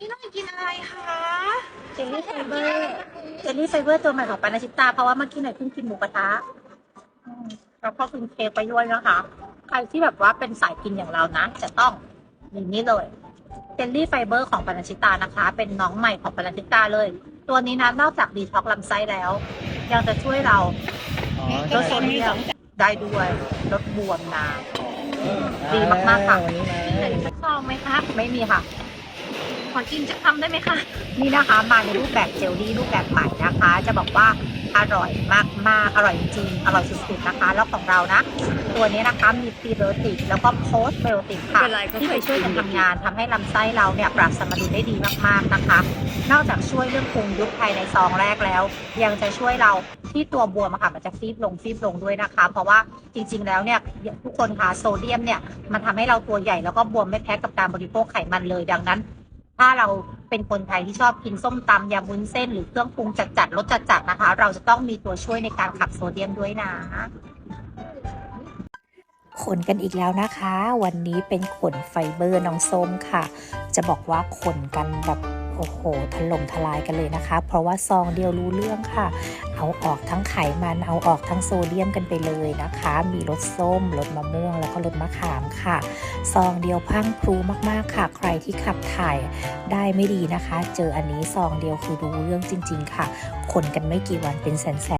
นี่น้องกินอะไรคะเจลลี่ไฟเบอร์เจลลี่ไฟเบอร์ตัวใหม่ของปานาชิตา เพราะว่าเมื่อกี้หน่อยเพิ่งกินหมูกระทะอืมแล้วก็กินเค้กไปด้วยนะคะ ใครที่แบบว่าเป็นสายกินอย่างเรานะ จะต้องมีนี่เลยเจลลี่ไฟเบอร์ของปานาชิตานะคะ เป็นน้องใหม่ของปานาชิตาเลย ตัวนี้นะนอกจากดีท็อกซ์ลำไส้แล้ว ยังจะช่วยเราอ๋อลดโซเดียมได้ด้วยลดบวมน้ำดีมากๆค่ะวันนี้มาไหนสักซองไหมคะไม่มีค่ะ ขอกินจะทำได้ไหมคะ นี่นะคะมาในรูปแบบเจลลี่รูปแบบใหม่นะคะ จะบอกว่าอร่อยมากๆอร่อยจริงๆอร่อยสุดๆนะคะ แล้วของเรานะ ตัวนี้นะคะมีพรีไบโอติก แล้วก็โพสต์ไบโอติกค่ะเป็นไรก็ที่เคไปยช่วยกันทำงานทำให้ลำไส้เราเนี่ยปรับสมดุลได้ดีมากๆนะคะ นอกจากช่วยเรื่องพุงยุบภายในซองแรกแล้ว ยังจะช่วยเราที่ตัวบวมอะค่ะมันจะฟีบลงฟีบลงด้วยนะคะ เพราะว่าจริงๆแล้วเนี่ยทุกคนคะโซเดียมเนี่ยมันทำให้เราตัวใหญ่แล้วก็บวมไม่แพ้กับการบริโภคไขมันเลยดังนั้น ถ้าเราเป็นคนไทยที่ชอบกินส้มตำยำวุ้นเส้นหรือเครื่องปรุงจัดๆรสจัดๆนะคะ เราจะต้องมีตัวช่วยในการขับโซเดียมด้วยนะขนกันอีกแล้วนะคะ วันนี้เป็นขนไฟเบอร์น้องส้มค่ะ จะบอกว่าขนกันแบบ โอ้โหถล่มทลายกันเลยนะคะ เพราะว่าซองเดียวรู้เรื่องค่ะ เอาออกทั้งไขมันเอาออกทั้งโซเดียมกันไปเลยนะคะ มีรสส้มรสมะม่วงแล้วก็รสมะขามค่ะ ซองเดียวพังพรูมากๆค่ะ ใครที่ขับถ่ายได้ไม่ดีนะคะ เจออันนี้ซองเดียวคือรู้เรื่องจริง ๆ ค่ะ คนกันไม่กี่วันเป็นแสนๆ